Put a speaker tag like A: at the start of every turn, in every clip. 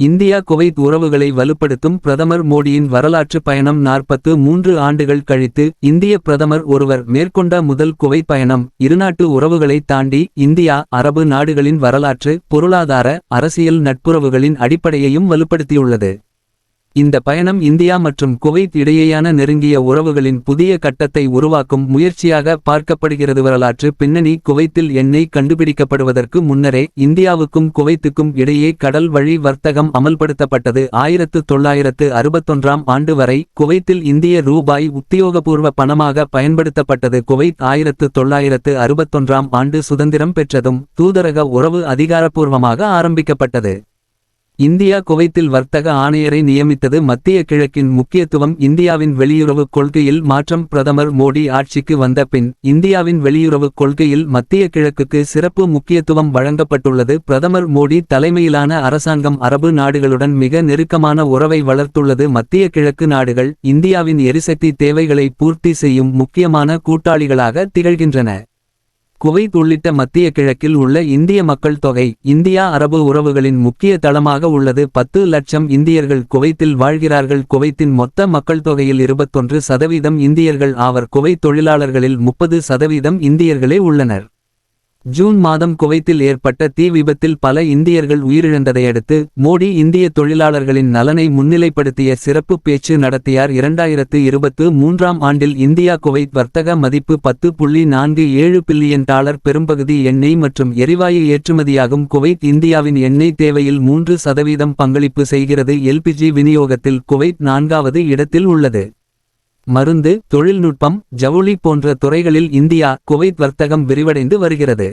A: India Kuwait உறவுகளை வலுப்படுத்தும் பிரதமர் மோடியின் வரலாற்று பயணம் நாற்பத்து மூன்று ஆண்டுகள் கழித்து இந்திய பிரதமர் ஒருவர் மேற்கொண்ட முதல் குவைத் பயணம் இருநாட்டு உறவுகளை தாண்டி இந்தியா அரபு நாடுகளின் வரலாற்று பொருளாதார அரசியல் நட்புறவுகளின் அடிப்படையையும் வலுப்படுத்தியுள்ளது. இந்த பயணம் இந்தியா மற்றும் குவைத் இடையேயான நெருங்கிய உறவுகளின் புதிய கட்டத்தை உருவாக்கும் முயற்சியாக பார்க்கப்படுகிறது. வரலாற்று பின்னணி குவைத்தில் எண்ணெய் கண்டுபிடிக்கப்படுவதற்கு முன்னரே இந்தியாவுக்கும் குவைத்துக்கும் இடையே கடல் வழி வர்த்தகம் அமல்படுத்தப்பட்டது. ஆயிரத்து தொள்ளாயிரத்து அறுபத்தொன்றாம் ஆண்டு வரை குவைத்தில் இந்திய ரூபாய் உத்தியோகபூர்வ பணமாக பயன்படுத்தப்பட்டது. குவைத் ஆயிரத்து தொள்ளாயிரத்து அறுபத்தொன்றாம் ஆண்டு சுதந்திரம் பெற்றதும் தூதரக உறவு அதிகாரப்பூர்வமாக ஆரம்பிக்கப்பட்டது. இந்தியா குவைத்தில் வர்த்தக ஆணையரை நியமித்தது மத்திய கிழக்கின் முக்கியத்துவம் இந்தியாவின் வெளியுறவுக் கொள்கையில் மாற்றம். பிரதமர் மோடி ஆட்சிக்கு வந்த பின் இந்தியாவின் வெளியுறவுக் கொள்கையில் மத்திய கிழக்குக்கு சிறப்பு முக்கியத்துவம் வழங்கப்பட்டுள்ளது. பிரதமர் மோடி தலைமையிலான அரசாங்கம் அரபு நாடுகளுடன் மிக நெருக்கமான உறவை வளர்த்துள்ளது. மத்திய கிழக்கு நாடுகள் இந்தியாவின் எரிசக்தி தேவைகளை பூர்த்தி செய்யும் முக்கியமான கூட்டாளிகளாக திகழ்கின்றன. குவைத் உள்ளிட்ட மத்திய கிழக்கில் உள்ள இந்திய மக்கள் தொகை இந்தியா அரபு உறவுகளின் முக்கிய தளமாக உள்ளது. பத்து லட்சம் இந்தியர்கள் குவைத்தில் வாழ்கிறார்கள். குவைத்தின் மொத்த மக்கள் தொகையில் இருபத்தொன்று சதவீதம் இந்தியர்கள். ஆவர் குவைத் தொழிலாளர்களில் முப்பது சதவீதம் இந்தியர்களே உள்ளனர். ஜூன் மாதம் குவைத்தில் ஏற்பட்ட தீ விபத்தில் பல இந்தியர்கள் உயிரிழந்ததையடுத்து மோடி இந்திய தொழிலாளர்களின் நலனை முன்னிலைப்படுத்திய சிறப்பு பேச்சு நடத்தியார். இரண்டாயிரத்து இருபத்து மூன்றாம் ஆண்டில் இந்தியா குவைத் வர்த்தக மதிப்பு பத்து புள்ளி நான்கு ஏழு பில்லியன் டாலர் பெரும்பகுதி எண்ணெய் மற்றும் எரிவாயு ஏற்றுமதியாகும். குவைத் இந்தியாவின் எண்ணெய் தேவையில் மூன்று சதவீதம் பங்களிப்பு செய்கிறது. எல்பிஜி விநியோகத்தில் குவைத் நான்காவது இடத்தில் உள்ளது. மருந்து தொழில்நுட்பம் ஜவுளி போன்ற துறைகளில் இந்தியா குவைத் வர்த்தகம் விரிவடைந்து வருகிறது.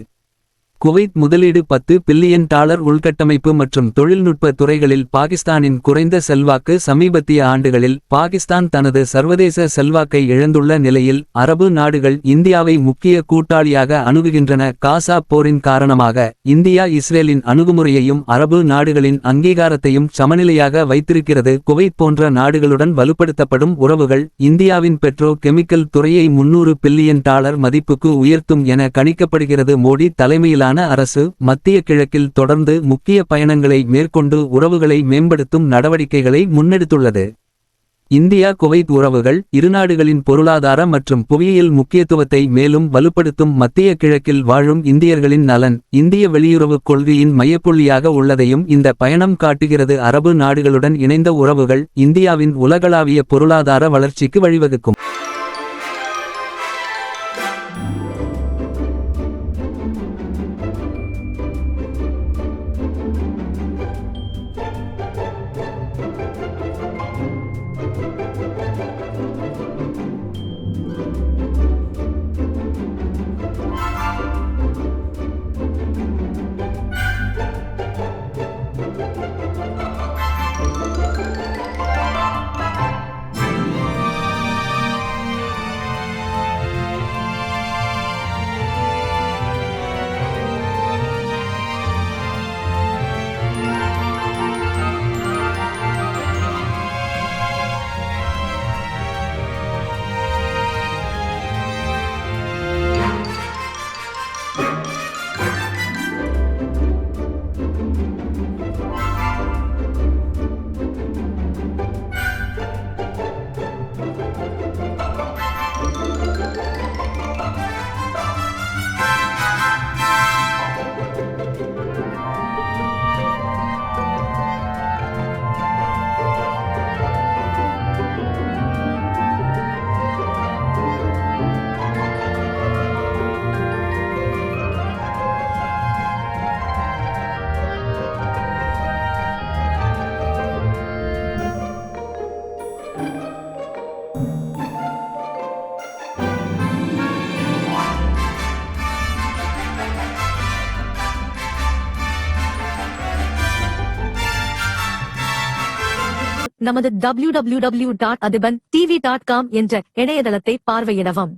A: குவைத் முதலீடு பத்து பில்லியன் டாலர் உள்கட்டமைப்பு மற்றும் தொழில்நுட்ப துறைகளில் பாகிஸ்தானின் குறைந்த செல்வாக்கு சமீபத்திய ஆண்டுகளில் பாகிஸ்தான் தனது சர்வதேச செல்வாக்கை இழந்துள்ள நிலையில் அரபு நாடுகள் இந்தியாவை முக்கிய கூட்டாளியாக அணுகுகின்றன. காசா போரின் காரணமாக இந்தியா இஸ்ரேலின் அணுகுமுறையையும் அரபு நாடுகளின் அங்கீகாரத்தையும் சமநிலையாக வைத்திருக்கிறது. குவைத் போன்ற நாடுகளுடன் வலுப்படுத்தப்படும் உறவுகள் இந்தியாவின் பெட்ரோ கெமிக்கல் துறையை முன்னூறு பில்லியன் டாலர் மதிப்புக்கு உயர்த்தும் என கணிக்கப்படுகிறது. மோடி தலைமையிலான அரசு மத்திய கிழக்கில் தொடர்ந்து முக்கிய பயணங்களை மேற்கொண்டு உறவுகளை மேம்படுத்தும் நடவடிக்கைகளை முன்னெடுத்துள்ளது. இந்தியா குவைத் உறவுகள் இருநாடுகளின் பொருளாதார மற்றும் புவியியல் முக்கியத்துவத்தை மேலும் வலுப்படுத்தும் மத்திய கிழக்கில் வாழும் இந்தியர்களின் நலன் இந்திய வெளியுறவுக் கொள்கையின் மையப்புள்ளியாக உள்ளதையும் இந்த பயணம் காட்டுகிறது. அரபு நாடுகளுடன் இணைந்த உறவுகள் இந்தியாவின் உலகளாவிய பொருளாதார வளர்ச்சிக்கு வழிவகுக்கும்.
B: நமது W W W dot Athiban TV dot com என்ற இணையதளத்தை பார்வையிடவும்.